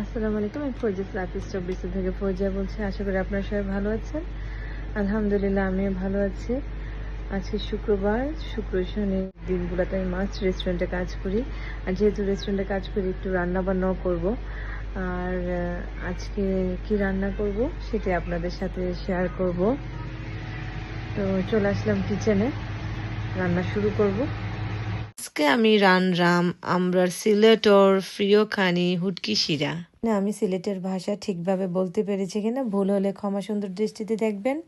আসসালামু আলাইকুম, আমি ফৌজিস লাফিস চব্বিশ থেকে ফৌজিয়া বলছি। আশা করি আপনারা সবাই ভালো আছেন। আলহামদুলিল্লাহ, আমিও ভালো আছি। আজকে শুক্রবার, শুক্র শনি দিনগুলোতে আমি মাছ রেস্টুরেন্টে কাজ করি। আর যেহেতু রেস্টুরেন্টে কাজ করি, একটু রান্না বান্নাও করব। আর আজকে কি রান্না করব সেটা আপনাদের সাথে শেয়ার করব। তো চলে আসলাম কিচেনে রান্না শুরু করব। আজকে আমি রানরাম, আমরার সিলেটর প্রিয় খানি হুটকি শিরা। না, আমি সিলেটের ভাষা ঠিকভাবে বলতে পেরেছি কিনা, ভুল হলে ক্ষমা সুন্দর দৃষ্টিতে দেখবেন।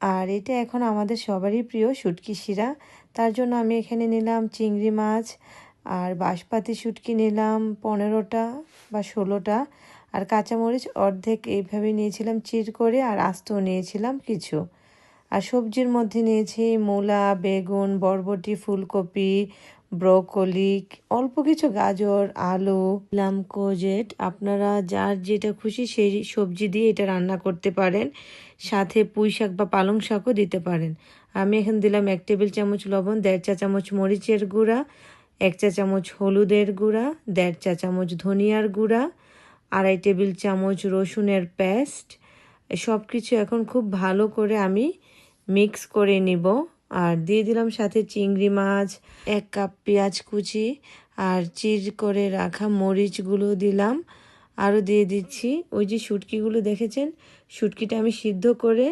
আর এটা এখন আমাদের সবারই প্রিয় শুটকি শিরা। তার জন্য আমি এখানে নিলাম চিংড়ি মাছ, আর বাঁশপাতি শুটকি নিলাম পনেরোটা বা ষোলোটা, আর কাঁচামরিচ অর্ধেক এইভাবে নিয়েছিলাম চির করে, আর আস্তও নিয়েছিলাম কিছু। আর সবজির মধ্যে নিয়েছি মূলা, বেগুন, বরবটি, ফুলকপি, ব্রোকলি, অল্প কিছু গাজর, আলু লাম কোজেট। আপনারা যার যেটা খুশি সেই সবজি দিয়ে এটা রান্না করতে পারেন। সাথে পুঁই শাক বা পালং শাকও দিতে পারেন। আমি এখন দিলাম এক টেবিল চামচ লবণ, দেড় চা চামচ মরিচের গুঁড়া, এক চা চামচ হলুদের গুঁড়া, দেড় চা চামচ ধনিয়ার গুঁড়া, আড়াই টেবিল চামচ রসুনের পেস্ট। সব কিছু এখন খুব ভালো করে আমি মিক্স করে নিব। আর দিয়ে দিলাম সাথে চিংড়ি মাছ, এক কাপ পেঁয়াজ কুচি আর চির করে রাখা মরিচগুলো দিলাম। আরও দিয়ে দিচ্ছি। ওই যে শুটকিগুলো দেখেছেন? শুটকিটা আমি সিদ্ধ করে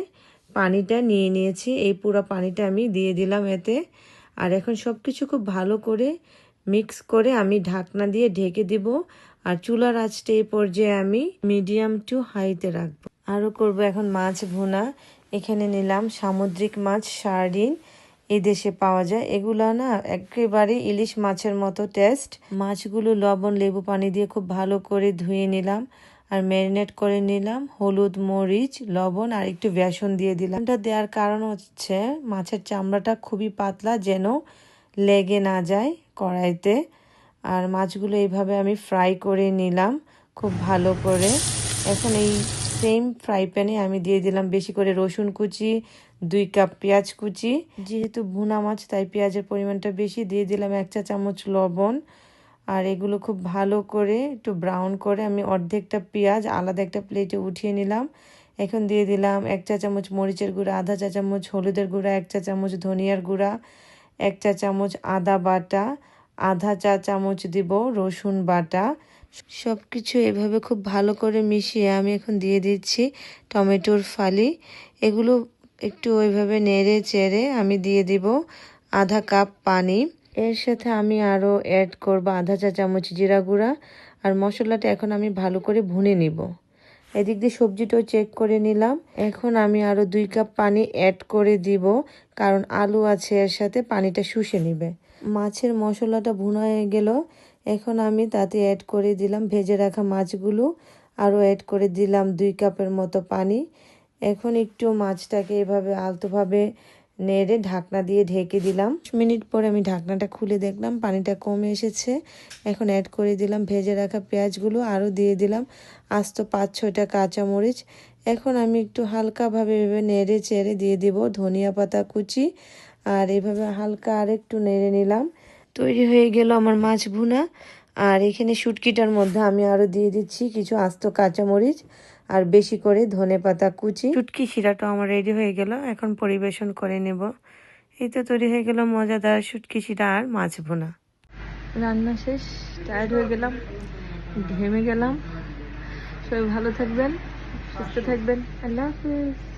পানিটা নিয়ে নিয়েছি। এই পুরো পানিটা আমি দিয়ে দিলাম এতে। আর এখন সব কিছু খুব ভালো করে মিক্স করে আমি ঢাকনা দিয়ে ঢেকে দিব। আর চুলার আঁচটা এই পর্যায়ে আমি মিডিয়াম টু হাইতে রাখব। আরও করব এখন মাছ ভুনা। এখানে নিলাম সামুদ্রিক মাছ, সার্ডিন এই দেশে পাওয়া যায়। এগুলো না একেবারে ইলিশ মাছের মতো টেস্ট মাছগুলো লবণ, লেবু, পানি দিয়ে খুব ভালো করে ধুয়ে নিলাম আর ম্যারিনেট করে নিলাম। হলুদ, মরিচ, লবণ আর একটু বেসন দিয়ে দিলাম। এটা দেওয়ার কারণ হচ্ছে মাছের চামড়াটা খুবই পাতলা যেন লেগে না যায় কড়াইতে। আর মাছগুলো এইভাবে আমি ফ্রাই করে নিলাম খুব ভালো করে। এখন এই সেম ফ্রাই প্যানে আমি দিয়ে দিলাম বেশি করে রসুন কুচি, দুই কাপ পেঁয়াজ কুচি। যেহেতু ভুনা মাছ, তাই পেঁয়াজের পরিমাণটা বেশি দিয়ে দিলাম এক চা চামচ লবণ। আর এগুলো খুব ভালো করে একটু ব্রাউন করে আমি অর্ধেকটা পেঁয়াজ আলাদা একটা প্লেটে উঠিয়ে নিলাম। এখন দিয়ে দিলাম এক চা চামচ মরিচের গুঁড়া, আধা চা চামচ হলুদের গুঁড়া, এক চা চামচ ধনিয়ার গুঁড়া, এক চা চামচ আদা বাটা, আধা চা চামচ দিব রসুন বাটা। সব কিছু এভাবে খুব ভালো করে মিশিয়ে আমি এখন দিয়ে দিচ্ছি টমেটোর ফালি। এগুলো একটু ওইভাবে নেড়ে চেড়ে আমি দিয়ে দিব আধা কাপ পানি। এর সাথে আমি আরও অ্যাড করব আধা চা চামচ জিরা গুঁড়া আর মশলাটা এখন আমি ভালো করে ভুনে নিব। এদিক দিয়ে সবজিটাও চেক করে নিলাম। এখন আমি আরও দুই কাপ পানি অ্যাড করে দিব, কারণ আলু আছে এর সাথে পানিটা শুষে নিবে। মাছের মশলাটা ভুনা হয়ে গেল। এখন আমি তাতে অ্যাড করে দিলাম ভেজে রাখা মাছগুলো। আরও অ্যাড করে দিলাম দুই কাপের মতো পানি। এখন একটু মাছটাকে এভাবে আলতোভাবে নেড়ে ঢাকনা দিয়ে ঢেকে দিলাম। মিনিট পরে আমি ঢাকনাটা খুলে দেখলাম পানিটা কমে এসেছে। এখন অ্যাড করে দিলাম ভেজে রাখা পেঁয়াজগুলো। আরও দিয়ে দিলাম আস্ত পাঁচ ছয়টা কাঁচামরিচ। এখন আমি একটু হালকাভাবে এভাবে নেড়ে চেড়ে দিয়ে দিব ধনিয়া পাতা কুচি। আর এভাবে হালকা আর একটু নেড়ে নিলাম। তৈরি হয়ে গেল আমার মাছ ভুনা। আর এখানে শুটকিটার মধ্যে আমি আরও দিয়ে দিচ্ছি কিছু আস্ত কাঁচামরিচ আর বেশি করে ধনে পাতা কুচি। শুটকি শিরাটা আমার রেডি হয়ে গেল। এখন পরিবেশন করে নেব। এই তো তৈরি হয়ে গেল মজাদার শুটকি শিরা আর মাছ ভুনা। রান্না শেষ টায়ার্ড হয়ে গেলাম ঘেমে গেলাম। সবাই ভালো থাকবেন সুস্থ থাকবেন। আল্লাহ হাফিজ।